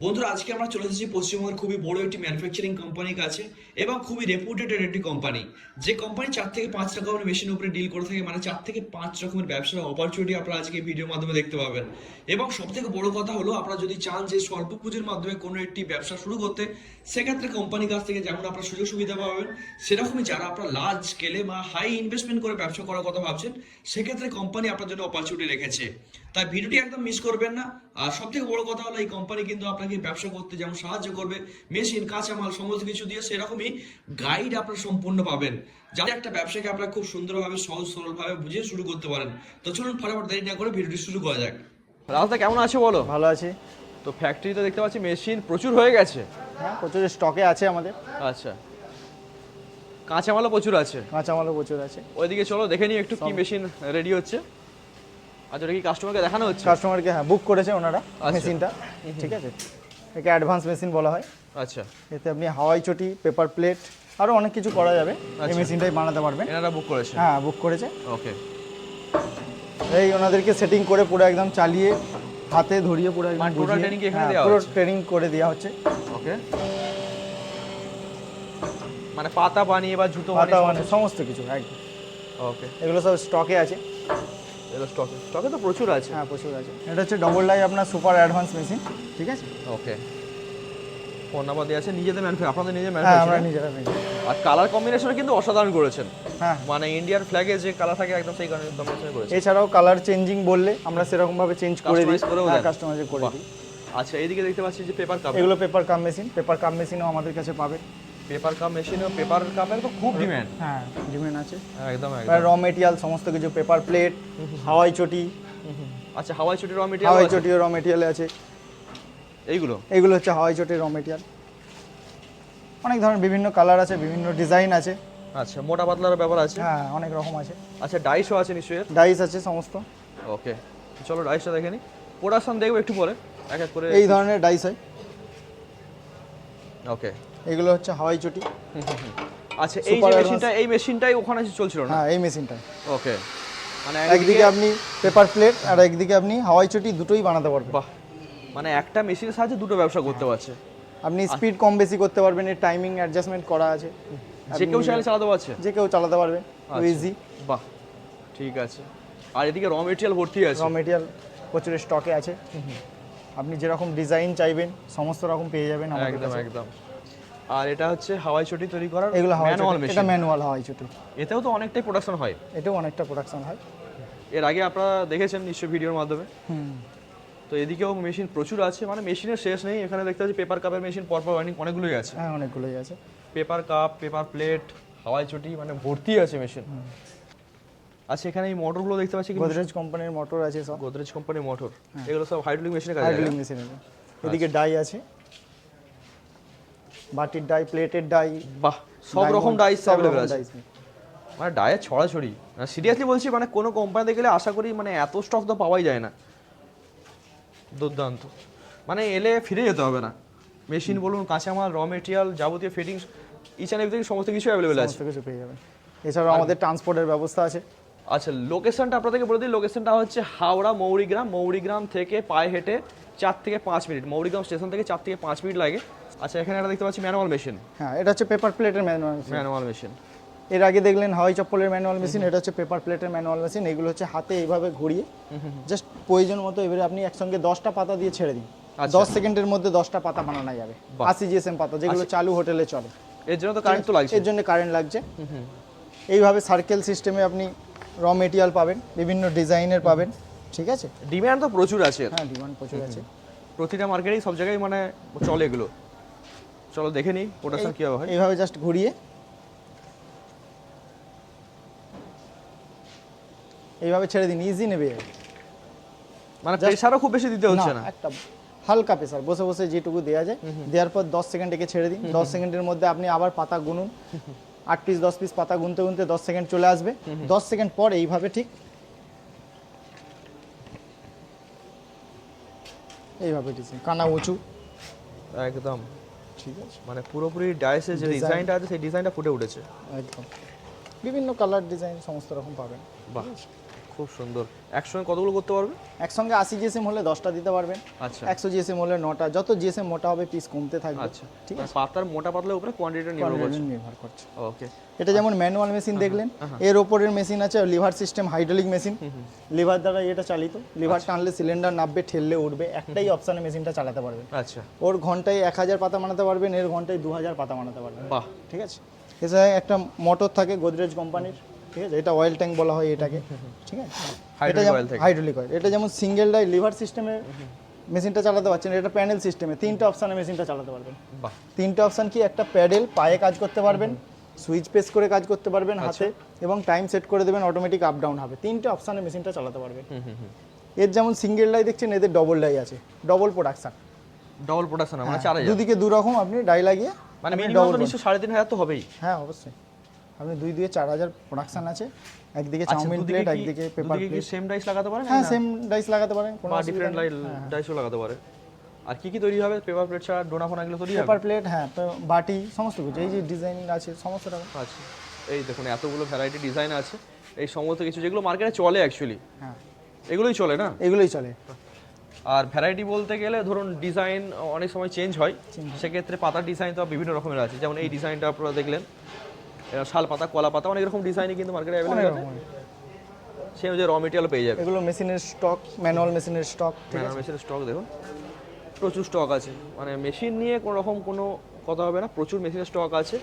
বন্ধুরা, আজকে আমরা চলে এসেছি পশ্চিমবঙ্গের খুবই বড় একটি ম্যানুফ্যাকচারিং কোম্পানির কাছে এবং খুবই রেপুটেটেড একটি কোম্পানি যে কোম্পানি চার থেকে পাঁচ রকমের মেশিনের উপরে ডিল করে থাকে মানে চার থেকে পাঁচ রকমের ব্যবসার অপরচুনিটি আপনারা আজকে ভিডিওর মাধ্যমে দেখতে পাবেন। এবং সব থেকে বড় কথা হলো, আপনারা যদি চান যে স্বল্প পুঁজির মাধ্যমে কোনো একটি ব্যবসা শুরু করতে, সেক্ষেত্রে কোম্পানির কাছ থেকে যেমন আপনারা সুযোগ সুবিধা পাবেন, সেরকমই যারা আপনারা লার্জ স্কেলে বা হাই ইনভেস্টমেন্ট করে ব্যবসা করার কথা ভাবছেন, সেক্ষেত্রে কোম্পানি আপনার জন্য অপরচুনিটি রেখেছে। তাই ভিডিওটি একদম মিস করবেন না। আর সব থেকে বড় কথা হলো এই কোম্পানি কিন্তু আপনাকে ব্যবসা করতে যেমন সাহায্য করবে মেশিন কাঁচামাল সমস্ত কিছু দিয়ে সেরকমই গাইড আপনারা সম্পূর্ণ পাবেন। যাতে একটা ব্যবসাকে আপনারা খুব সুন্দরভাবে সহজ সরলভাবে বুঝিয়ে শুরু করতে পারেন। তো চলুন ফটাফট দেরি না করে ভিডিওটি শুরু করা যাক। রাস্তা কেমন আছে বলো? ভালো আছি। তো ফ্যাক্টরিতে দেখতে পাচ্ছি মেশিন প্রচুর হয়ে গেছে। হ্যাঁ প্রচুর স্টকে আছে আমাদের। আচ্ছা। কাঁচামালও প্রচুর আছে। কাঁচামালও প্রচুর আছে। ওইদিকে চলো দেখে নিই একটু কি মেশিন রেডি হচ্ছে। আচ্ছা কি কাস্টমারকে দেখানো হচ্ছে? কাস্টমারকে হ্যাঁ বুক করেছে ওনারা আচ্ছা। মেশিনটা ঠিক আছে? একে অ্যাডভান্স মেশিন বলা হয়। আচ্ছা। এতে আপনি হাওয়াই চটি পেপার প্লেট আরও অনেক কিছু করা যাবে। এই আচ্ছা। মেশিনটাই বানাতে পারবেন। এনারা বুক করেছে? হ্যাঁ বুক করেছে। ওকে এই ওনাদেরকে সেটিং করে পুরো একদম চালিয়ে হাতে ধরিয়ে পুরো একদম মানে training কি এখানে হ্যাঁ, দেওয়া পুরো ট্রেনিং করে দেওয়া হচ্ছে। ওকে মানে পাতা বানিয়ে বা জুতো বানিয়ে সমস্ত কিছু একদম। ওকে এগুলো সব স্টকে আছে। এগুলো স্টকে স্টকে তো প্রচুর আছে। হ্যাঁ প্রচুর আছে। এটা হচ্ছে ডবল ডাই আপনার সুপার অ্যাডভান্স মেশিন ঠিক আছে? ওকে ফোন নাম্বার দেওয়া আছে নিজেদের ম্যানুফ্যাকচার আপনাদের নিজের হ্যাঁ আমরা নিজেরা নিজে আর কালার কম্বিনেশন কিন্তু অসাধারণ করেছেন। হ্যাঁ। মানে ইন্ডিয়ান ফ্ল্যাগে যে কালার থাকে একদম সেই কম্বিনেশন করেছে এছাড়াও কালার চেঞ্জিং বললে আমরা সেরকম ভাবে চেঞ্জ করে দিই। করেও হ্যাঁ কাস্টমাইজ করে দিই। আচ্ছা এইদিকে দেখতে পাচ্ছি যে পেপার কাপ এগুলো paper cup machine paper cup মেশিনও আমাদের কাছে পাবে। পেপার কাপ মেশিনে পেপার কাপের তো খুব ডিমান্ড হ্যাঁ ডিমেন আছে। একদম একদম। র মেটেরিয়াল সমস্ত কিছু পেপার প্লেট হাওয়াই চটি। আচ্ছা হাওয়াই চটি র মেটেরিয়াল হাওয়াই চটি র মেটেরিয়াল আছে। এইগুলো? এইগুলো হচ্ছে হাওয়াই চটির র মেটেরিয়াল অনেক ধরনের বিভিন্ন কালার আছে বিভিন্ন ডিজাইন আছে। আচ্ছা মোটা পাতলার ব্যাপার আছে? হ্যাঁ অনেক রকম আছে। আচ্ছা ডাইসও আছে নিশ্চয়ই ডাইস আছে সমস্ত। ওকে চলো ডাইসটা দেখে নিই প্রোডাকশন দেখব একটু পরে। এক এক করে এই ধরনের ডাইস হয়। ওকে এগুলো হচ্ছে হাওয়াই চটি। আচ্ছা এই যে মেশিনটা এই মেশিনটাই ওখানে চলছিল না? হ্যাঁ এই মেশিনটা। ওকে। মানে একদিকে আপনি পেপার প্লেট আর একদিকে আপনি হাওয়াই চটি দুটোই বানাতে পারবেন। বাহ। মানে একটা মেশিনের সাহায্যে দুটো ব্যবসা করতে পারছে। আপনি স্পিড কম বেশি করতে পারবেন এর টাইমিং অ্যাডজাস্টমেন্ট করা আছে। যে কেউ চাইলে চালাতে পারছে? যে কেউ চালাতে পারবে আচ্ছা। ইজি বাহ ঠিক আছে। আর এদিকে র মেটেরিয়াল ভর্তি আছে। র মেটেরিয়াল প্রচুর স্টকে আছে। আপনি যেরকম ডিজাইন চাইবেন সমস্ত রকম পেয়ে যাবেন আমাদের একদম একদম। আর এটা হচ্ছে হাওয়াই চটি তৈরি করার এগুলো ম্যানুয়াল চটি এটা মেশিন ম্যানুয়াল হাওয়াই চটি। এতেও তো অনেকটাই প্রোডাকশন হয়। এটাও অনেকটা প্রোডাকশন হয়। এর আগে আপনারা দেখেছেন নিশ্চয়ই ভিডিওর মাধ্যমে। হুম। তো এদিকেও মেশিন প্রচুর আছে মানে মেশিনের শেষ নেই। এখানে দেখতে পাচ্ছি পেপার কাপের মেশিন পরপর অনেক অনেকগুলোই আছে। হ্যাঁ অনেকগুলোই আছে। পেপার কাপ পেপার প্লেট হাওয়াই চটি মানে ভর্তি আছে মেশিন আচ্ছা এখানে এই মোটরগুলো দেখতে পাচ্ছি গোদরেজ কোম্পানির মোটর আছে সব। গোদরেজ কোম্পানির মোটর এগুলো সব হাইড্রোলিক মেশিনের কাজে হাইড্রোলিক মেশিন এদিকে ডাই আছে। বাটির ডাই প্লেটের ডাই বাহ সব রকম ডাইস সব অ্যাভেলেবল আছে। মানে ডায়ের ছড়াছড়ি। সিরিয়াসলি বলছি মানে কোনো কোম্পানিতে গেলে আশা করি মানে এত স্টক তো পাওয়াই যায় না। দুর্দান্ত। মানে এলে ফিরে যেতে হবে না। মেশিন বলুন কাঁচামাল র মেটেরিয়াল যাবতীয় ফিটিংস ইচ অ্যান্ড এভরিথিং সমস্ত কিছু অ্যাভেলেবেল আছে। সমস্ত কিছু পেয়ে যাবেন। এছাড়াও আমাদের ট্রান্সপোর্টের ব্যবস্থা আছে। আচ্ছা লোকেশনটা আপনাদেরকে বলে দিই। লোকেশনটা হচ্ছে হাওড়া মৌরিগ্রাম। মৌরিগ্রাম থেকে পায়ে হেঁটে চার থেকে পাঁচ মিনিট। মৌরিগ্রাম স্টেশন থেকে চার থেকে পাঁচ মিনিট লাগে। আচ্ছা এখানে একটা দেখতে পাচ্ছি ম্যানুয়াল মেশিন। হ্যাঁ এটা হচ্ছে পেপার প্লেটের ম্যানুয়াল ম্যানুয়াল মেশিন। এর আগে দেখলেন হাওয়াই চপ্পলের ম্যানুয়াল মেশিন এটা হচ্ছে পেপার প্লেটের ম্যানুয়াল মেশিন। এগুলো হচ্ছে হাতে এইভাবে ঘুরিয়ে জাস্ট প্রয়োজন মতো এবারে আপনি একসঙ্গে দশটা পাতা দিয়ে ছেড়ে দিন। আচ্ছা। দশ সেকেন্ডের মধ্যে দশটা পাতা বানানো যাবে। আশি জিএসএম পাতা যেগুলো চালু হোটেলে চলে। এর জন্য তো কারেন্ট তো লাগছে। এর জন্য কারেন্ট লাগছে। এইভাবে সার্কেল সিস্টেমে আপনি র মেটেরিয়াল পাবেন বিভিন্ন ডিজাইনের পাবেন। ঠিক আছে? ডিমান্ড তো প্রচুর আছে। হ্যাঁ ডিমান্ড প্রচুর আছে। প্রতিটা মার্কেটেই সব জায়গায় মানে চলে এগুলো। চলো দেখে নিই প্রোডাকশন কীভাবে হয়। এইভাবে জাস্ট ঘুরিয়ে। এইভাবে ছেড়ে দিন ইজি নেবে। মানে প্রেশারও খুব বেশি দিতে হচ্ছে না একটা হালকা প্রেসার বসে বসে যেটুকু দেওয়া যায়। দেওয়ার পর দশ সেকেন্ড একে ছেড়ে দিন। দশ সেকেন্ডের মধ্যে আপনি আবার পাতা গুনুন। আট পিস দশ পিস পাতা গুনতে গুনতে দশ সেকেন্ড চলে আসবে। দশ সেকেন্ড পর এইভাবে ঠিক এইভাবে ডিজাইন কানা উঁচু। একদম। ঠিক আছে। মানে পুরোপুরি ডাইসের যে ডিজাইনটা আছে সেই ডিজাইনটা ফুটে উঠেছে। একদম। বিভিন্ন কালার ডিজাইন সমস্ত রকম পাবেন। বাহ। খুব সুন্দর। একসঙ্গে কতগুলো করতে পারবে? একসঙ্গে আশি জিএসএম হলে দশটা দিতে পারবেন। আচ্ছা। একশো জিএসএম হলে নটা। যত জিএসএম মোটা হবে পিস কমতে থাকবে। আচ্ছা। ঠিক আছে? পাতার মোটা পাতলার উপরে কোয়ান্টিটি নির্ভর করছে। নির্ভর করছে। ওকে এটা যেমন ম্যানুয়াল মেশিন দেখলেন এর ওপরের মেশিন আছে lever system hydraulic machine lever দ্বারা এটা চালিত। লিভার টানলে সিলিন্ডার নামবে ঠেললে উঠবে। একটাই অপশানে মেশিনটা চালাতে পারবেন। আচ্ছা। ওর ঘন্টায় এক হাজার পাতা বানাতে পারবেন এর ঘন্টায় দু হাজার পাতা বানাতে পারবেন। বাহ। ঠিক আছে? এছাড়া একটা মোটর থাকে গোদরেজ কোম্পানির ঠিক আছে? এটা অয়েল ট্যাঙ্ক বলা হয় এটাকে। ঠিক আছে? এটা যেমন হাইড্রোলিক অয়েল এটা যেমন সিঙ্গেল ডাই লিভার সিস্টেমে মেশিনটা চালাতে পারছেন এটা প্যানেল সিস্টেমে তিনটে অপশানে মেশিনটা চালাতে পারবেন। তিনটে অপশান কি? একটা প্যাডেল পায়ে কাজ করতে পারবেন সুইচ প্রেস করে কাজ করতে পারবেন হাতে এবং টাইম সেট করে দেবেন অটোমেটিক আপ ডাউন হবে। তিনটে অপশানে মেশিনটা চালাতে পারবেন। এর যেমন সিঙ্গেল ডাই দেখছেন এদের ডবল ডাই আছে। ডবল প্রোডাকশন ডবল প্রোডাকশন মানে চার হাজার দুদিকে দু রকম আপনি ডাই লাগিয়ে মানে মিনিমাম তো নিশ্চয় সাড়ে তিন হাজার তো হবেই। হ্যাঁ অবশ্যই। আপনি দুই দুয়ে চার হাজার প্রোডাকশন আছে। একদিকে আচ্ছা চাউমিন প্লেট একদিকে পেপার প্লেট সেম ডাইস লাগাতে পারেন হ্যাঁ সেম ডাইস লাগাতে পারেন কোনো ডিফারেন্ট নেই। ডাইসও লাগাতে পারে। আর কি কি তৈরি হবে? পেপার প্লেট ছাড়া ডোনা ফোনা এগুলো তৈরি হবে? পেপার প্লেট হ্যাঁ তো বাটি সমস্ত কিছু। এই যে ডিজাইন আছে সমস্ত রকম। আচ্ছা এই দেখুন এতগুলো ভ্যারাইটি ডিজাইন আছে। এই সমস্ত কিছু যেগুলো মার্কেটে চলে অ্যাকচুয়ালি হ্যাঁ। এগুলোই চলে না? এগুলোই চলে। আর ভ্যারাইটি বলতে গেলে ধরুন ডিজাইন অনেক সময় চেঞ্জ হয়। সেক্ষেত্রে পাতার ডিজাইন তো বিভিন্ন রকমের আছে। যেমন এই ডিজাইনটা আপনারা দেখলেন। শাল পাতা কলা পাতা অনেক রকম ডিজাইনই কিন্তু মার্কেটে অ্যাভেলেবল আছে। রকম। সে অনুযায়ী র মেটেরিয়াল পেয়ে যাবে। এগুলো মেশিনের স্টক ম্যানুয়াল মেশিনের স্টক ম্যানার মেশিনের স্টক দেখুন। প্রচুর স্টক আছে। মানে মেশিন নিয়ে কোনো রকম কোনো কথা হবে না প্রচুর মেশিনের স্টক আছে।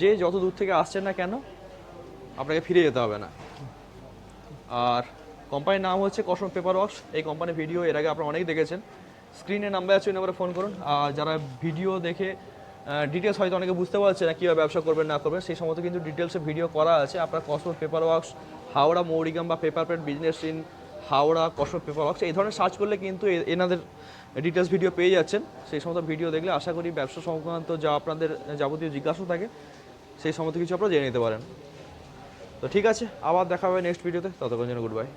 যে যত দূর থেকে আসছেন না কেন আপনাকে ফিরে যেতে হবে না। আর কোম্পানির নাম হচ্ছে কসম পেপার ওয়ার্কস এই কোম্পানির ভিডিও এর আগে আপনারা অনেক দেখেছেন। স্ক্রিনে নাম্বার আছে ওই নাম্বারে ফোন করুন। আর যারা ভিডিও দেখে ডিটেলস হয়তো অনেকে বুঝতে পারছে না কীভাবে ব্যবসা করবেন, না করবেন। সেই সমস্ত কিন্তু ডিটেলসে ভিডিও করা আছে। আপনার কসম পেপার ওয়ার্কস হাওড়া মৌরিগাম বা paper plate business in Howrah Kasam paper works এই ধরনের সার্চ করলে কিন্তু এনাদের ডিটেলস ভিডিও পেয়ে যাচ্ছেন। সেই সমস্ত ভিডিও দেখলে আশা করি ব্যবসা সংক্রান্ত যা আপনাদের যাবতীয় জিজ্ঞাসা থাকে, সেই সমস্ত কিছু আপনারা জেনে নিতে পারেন। তো ঠিক আছে, আবার দেখা হবে নেক্সট ভিডিওতে ততক্ষণ জন্য গুড বাই